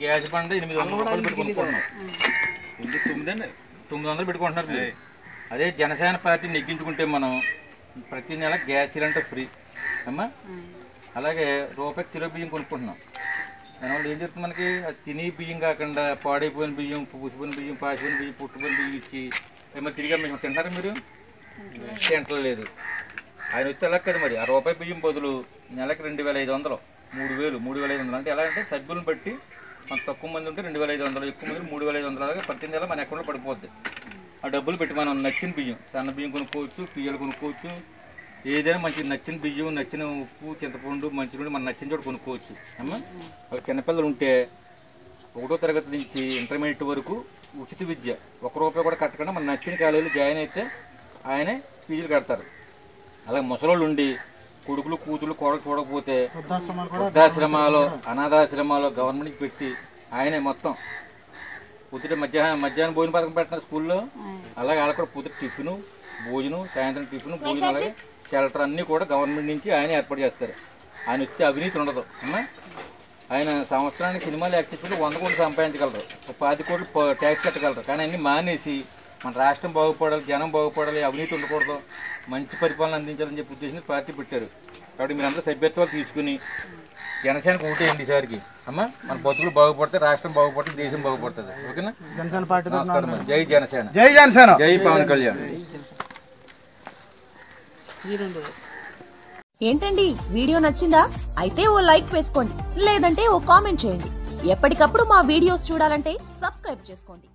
Gas బండ ఎనిమిది వందల రూపాయలు పెట్టి కొనుక్కుంటున్నాం ఎందుకు తొమ్మిది అండి తొమ్మిది వందలు పెట్టుకుంటున్నారు మీరు. అదే. జనసేన పార్టీ నెగ్గించుకుంటే మనం ప్రతి నెల గ్యాస్ సిలిండర్ ఫ్రీ. అమ్మా. అలాగే రూపాయి కిలో బియ్యం కొనుక్కుంటున్నాం. దానివల్ల ఏం జరుగుతుంది మనకి? తిని బియ్యం కాకుండా పాడైపోయిన బియ్యం పూసిపోయిన బియ్యం పాసిపోయిన బియ్యం పుట్టుపోయిన బియ్యం ఇచ్చి ఏమో తిరిగి మేము తింటారా మీరు? తింటలేదు. ఆయన వచ్చి అలా కదా మరి? ఆ రూపాయి బియ్యం బదులు నెలకి రెండు వేల ఐదు వందలు. మూడు వేలు మూడు వేల ఐదు వందలు. అంటే ఎలా అంటే సభ్యులను బట్టి మన తక్కువ మంది ఉంటే రెండు వేల ఐదు వందలు ఎక్కువ మంది మూడు వేల ఐదు వందలు అలాగే ప్రతి నెల మన అకౌంట్లో పడిపోద్ది. ఆ డబ్బులు పెట్టి మనం నచ్చిన బియ్యం సన్న బియ్యం కొనుక్కోవచ్చు పియ్యలు కొనుక్కోవచ్చు ఏదైనా మంచి నచ్చిన బియ్యం నచ్చిన ఉప్పు చింతపండు మంచి నుండి మనం నచ్చిన చోటు కొనుక్కోవచ్చు. అమ్మా? చిన్నపిల్లలు ఉంటే ఒకటో తరగతి నుంచి ఇంటర్మీడియట్ వరకు ఉచిత విద్య. ఒక రూపాయి కూడా కట్టకుండా మన నచ్చిన కాలేజీలో జాయిన్ అయితే ఆయనే ఫీజులు కడతారు. అలాగే ముసలోళ్ళు ఉండి కొడుకులు కూతులు కోడ చూడకపోతే వృద్ధాశ్రమాలు అనాథాశ్రమాలు గవర్నమెంట్కి పెట్టి ఆయనే మొత్తం. పొద్దుట మధ్యాహ్నం మధ్యాహ్నం భోజన పథకం పెట్టిన స్కూల్లో అలాగే వాళ్ళకి కూడా పొద్దుట టిఫిన్ భోజనం సాయంత్రం టిఫిన్ భోజనం అలాగే షెల్టర్ అన్నీ కూడా గవర్నమెంట్ నుంచి ఆయన ఏర్పాటు చేస్తారు. ఆయన వచ్చే అవినీతి ఉండదు. అమ్మా ఆయన సంవత్సరానికి సినిమాలు యాక్ట్ చేసుకుంటే వంద కోట్లు సంపాదించగలరు. పాతి కోట్లు ట్యాక్స్ కట్టగలరు. కానీ అన్ని మానేసి మన రాష్ట్రం బాగుపడాలి జనం బాగుపడాలి అవినీతి ఉండకూడదు మంచి పరిపాలన అందించాలని చెప్పి ఉద్దేశించి పార్టీ పెట్టారు. కాబట్టి మీరందరూ సభ్యత్వాలు తీసుకుని జనసేనకు ఓటేయండి ఈసారికి. అమ్మా మన బతుకులు బాగుపడితే రాష్ట్రం బాగుపడుతుంది దేశం బాగుపడుతుంది. ఓకేనా? జనసేన పార్టీ నమస్కారం జై జనసేన. జై జనసేన. జై పవన్ కళ్యాణ్. ఏంటండి వీడియో నచ్చిందా? అయితే ఓ లైక్ వేసుకోండి లేదంటే ఓ కామెంట్ చేయండి. ఎప్పటికప్పుడు మా వీడియోస్ చూడాలంటే సబ్స్క్రైబ్ చేసుకోండి.